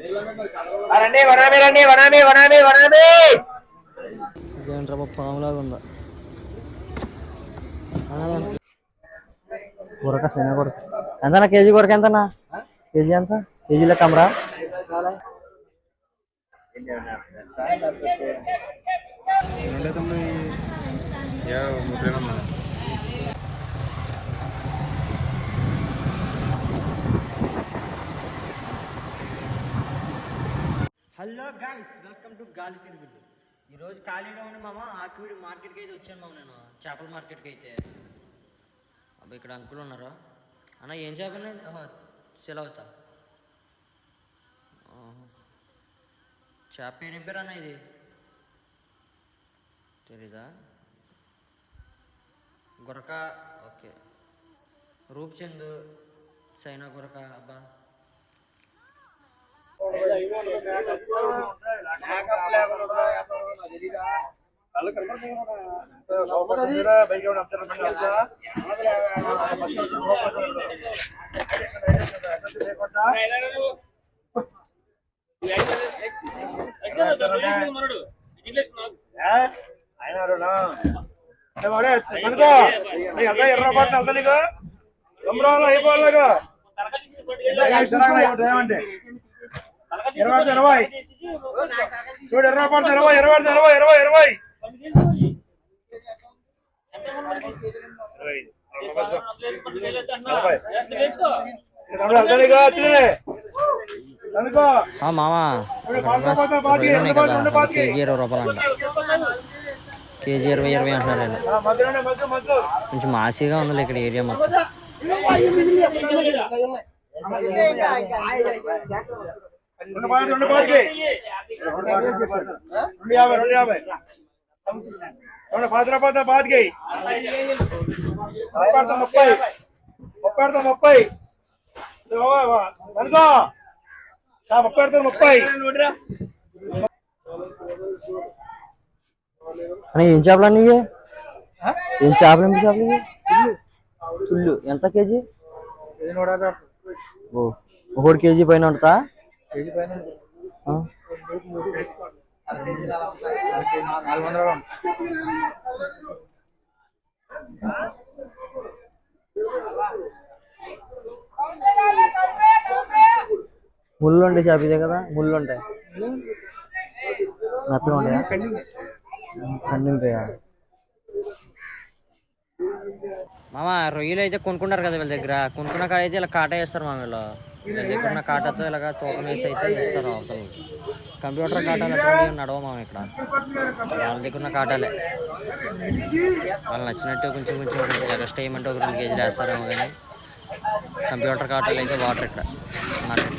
రండి వనామి రండి వనామి వనామి వనామి ఇదేంట్రా బాబు పాములాగా ఉందా? కూరక శనగ కూరక. ఎంతనా కేజీ కూరక ఎంతనా? కేజీ ఎంత? కేజీలో కమరా హలో గాయస్ వెల్కమ్ టు గాలి తిరుగుళ్ళు ఈరోజు ఖాళీగా ఉండి మామ ఆకివీడి మార్కెట్కి అయితే వచ్చాను మామ నేను. చేపల మార్కెట్కి అయితే. అబ్బా ఇక్కడ అంకులు ఉన్నారా? అన్న ఏం చేపలు సెలవుతా చేప ఏం పేరు అన్న ఇది? తెలీదా? గురక ఓకే. రూప్చంద్ చైనా గురక అబ్బా. ఎర్ర పడుతుంది అంత నీకు సంబరంలో అయిపోవాలి నీకు ఏమంటే ఇరవై ఇరవై చూడు ఇరవై పడుతుంది ఇరవై ఇరవై ఇరవై ఇరవై ఇరవై. అనుకో మామా. ఉన్నాయి కదా కేజీ ఇరవై రూపాయలు అంట. కేజీ ఇరవై ఇరవై అంటున్నారు ఆయన. కొంచెం మాసిగా ఉంది ఇక్కడ ఏరియా మొత్తం. రెండు యాభై రెండు యాభై. రూపాయలతో ముప్పై ముప్పై. ముప్పై ముప్పై. అనుకో ముప్పై ముప్పై. అని ఏం చేపలు? ఏం చేపలు ఏం చేపలు? తుళ్ళు. ఎంత కేజీ? ఓ ఒకటి కేజీ పైన ఉంటుందా ఆ? ముళ్ళు ఉంటాయి చేప ఇదే కదా? ముళ్ళు ఉంటాయి మెత్తగా ఉంటాయా కందింపాయా మామ రొయ్యలు అయితే కొనుక్కుంటారు కదా వీళ్ళ దగ్గర. కొనుక్కున్న కాడ అయితే ఇలా కాటా వేస్తారు మా వీళ్ళ. దగ్గర ఉన్న కాటాతో ఇలాగ తూకం వేసి అయితే ఇస్తారు అవతల కంప్యూటర్ కాటాలు అటువంటి నడవమా ఇక్కడ. వాళ్ళ దగ్గర ఉన్న కాటాలే. వాళ్ళు నచ్చినట్టు కొంచెం కొంచెం ఎక్స్ట్రా ఏమంటే ఒక రెండు కేజీలు వేస్తారేమో కానీ కంప్యూటర్ కాటాలు అయితే వాటర్ ఇక్కడ. మార్కెట్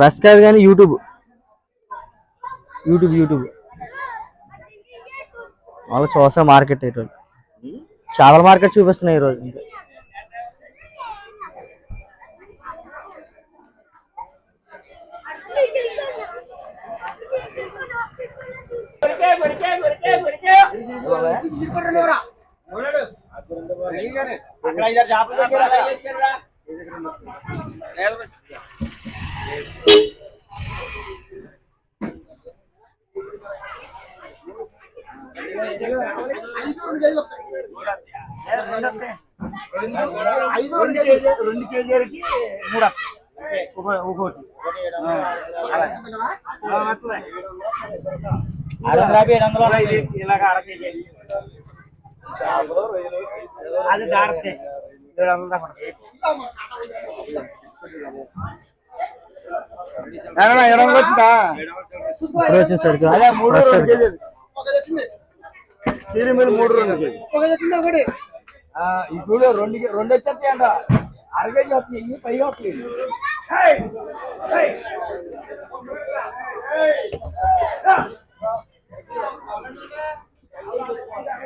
రస్ కాదు కానీ యూట్యూబ్. YouTube YouTube. వాళ్ళు చూసా మార్కెట్ ఈరోజు చాలా మార్కెట్ చూపిస్తున్నాయి ఈరోజు. అంతే అక్కడ ఐదారు చేపలు దగ్గర ఐదు రెండు కేజీ రెండు కేజీలకి మూడు వస్తాయి. ఒక- ఒక్కోటి ఆ, అలా. ఆ, వస్తున్నాయి. ఇది ఇలాగ అర కేజీ అది దాడితే ఏడు వందల దాకా పడుతుంది. ఏమన్నా ఏడు వందలు వచ్చిందా? ఇప్పుడు వచ్చేసరికి అదే మూడు రెండు కేజీలు. సిరిమిల్ మూడు రెండు కేజీ ఇప్పుడు రెండు కేజీ వస్తాయి ఇవి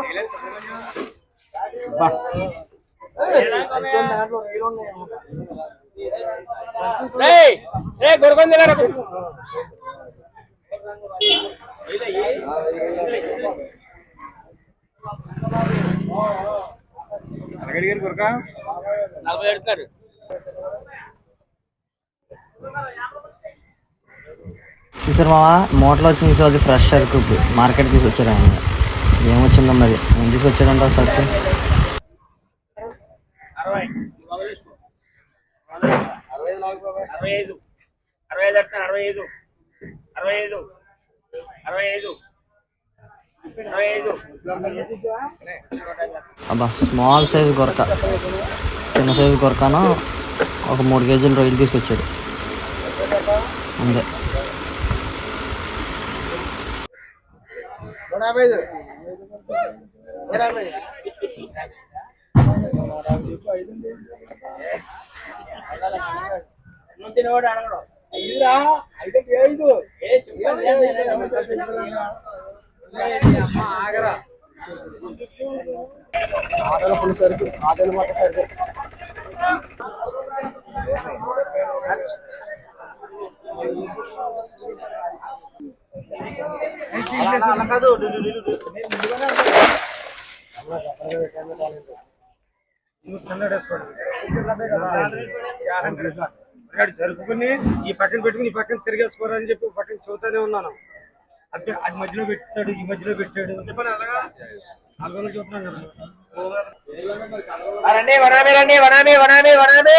పైగా వస్తాయి ఏయ్! గురక నలభై అడుగుతారు చూసారు మావా మూటలో వచ్చి తీసుకొచ్చి ఫ్రెష్ సరుకు మార్కెట్ తీసుకొచ్చారు ఆయన ఏమొచ్చిందో మరి? ఏం తీసుకొచ్చాడంట సరుకు? అబ్బా స్మాల్ సైజ్ గొరక. చిన్న సైజు గొరకను? ఒక మూడు కేజీలు రొయ్యలు తీసుకొచ్చాడు. అంతే. నూట యాభై ఐదు నూట యాభై నువ్వు తినవాడు అడగడం ఐదురా అయితే ఐదు ఆగరా ఆటోలో ఫుల్ సరుకు ఆటోలు మొత్తం సరుకు అలా అలా కాదు జరుపుకుని ఈ పక్కన పెట్టుకుని ఈ పక్కన తిరిగేసుకోరని చెప్పి పక్కన చూతానే ఉన్నాను. అది అది మధ్యలో పెట్టాడు ఈ మధ్యలో పెట్టాడు. చెప్పాను అలాగా అలాగే చూస్తున్నాను కదా రండి వనామి రండి వనామి వనామి వనామి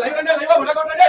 లైవ్ అంటే లైవ్ ఉండకండి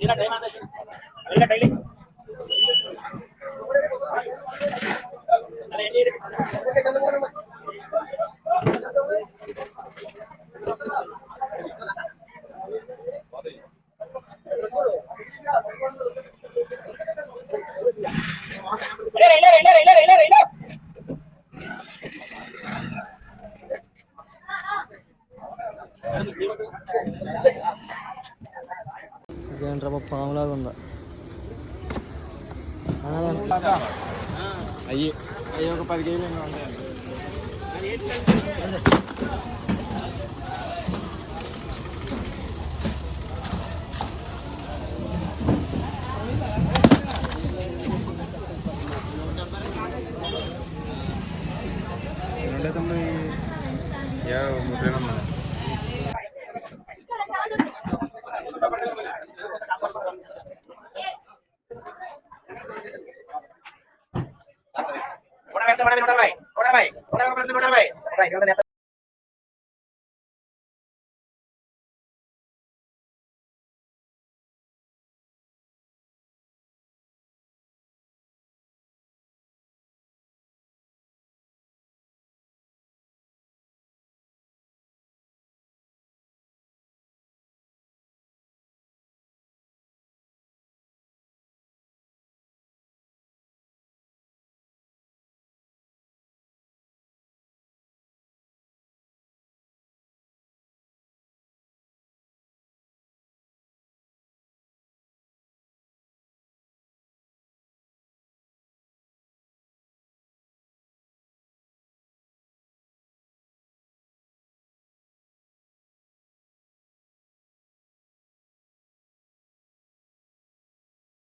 ಇಲ್ಲ ಡೈಲಿ ಇಲ್ಲ ಡೈಲಿ ఇదేంట్రా పాములాగా ఉందా? అయ్యి అయ్యి ఒక పది కేజీలు రెండే తొమ్మిది ముప్పై